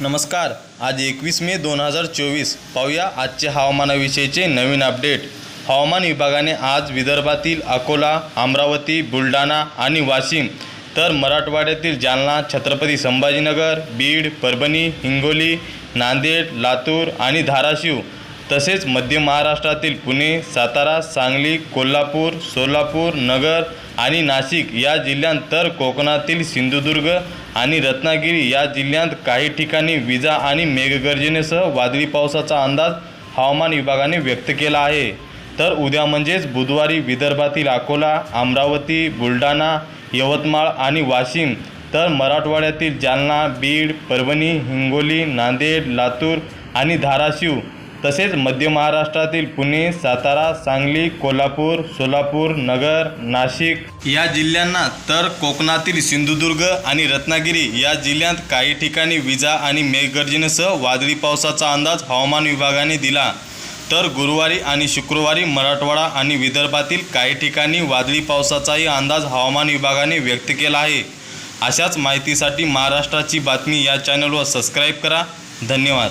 नमस्कार. आज एकवीस मे दोन हजार चोवीस. पाहूया आजचे हवामानाविषयीचे नवीन अपडेट. हवामान विभागाने आज विदर्भातील अकोला अमरावती बुलढाणा आणि वाशिम तर मराठवाड्यातील जालना छत्रपती संभाजीनगर बीड परभणी हिंगोली नांदेड लातूर आणि धाराशिव तसेच मध्य महाराष्ट्रातील पुणे सातारा सांगली कोल्हापूर सोलापूर नगर आणि नाशिक या जिल्ह्यांत तर कोकणातील सिंधुदुर्ग आणि रत्नागिरी या जिल्ह्यांत काही ठिकाणी विजा आणि मेघगर्जनेसह वादळी पावसाचा अंदाज हवामान विभागाने व्यक्त केला आहे. तर उद्या म्हणजेच बुधवारी विदर्भातील अकोला अमरावती बुलढाणा यवतमाळ आणि वाशिम तर मराठवाड्यातील जालना बीड परभणी हिंगोली नांदेड लातूर आणि धाराशिव तसेच मध्य महाराष्ट्रातील पुणे सातारा सांगली कोल्हापूर सोलापूर नगर नाशिक या जिल्ह्यांना तर कोकणातील सिंधुदुर्ग आणि रत्नागिरी या जिल्ह्यात काही ठिकाणी विजा आणि मेघगर्जनेसह वादळी पावसाचा अंदाज हवामान विभागाने दिला. तर गुरुवारी आणि शुक्रवारी मराठवाडा आणि विदर्भातील काही ठिकाणी वादळी पावसाचाही अंदाज हवामान विभागाने व्यक्त केला आहे. अशाच माहितीसाठी महाराष्ट्राची बातमी या चॅनलवर सबस्क्राईब करा. धन्यवाद.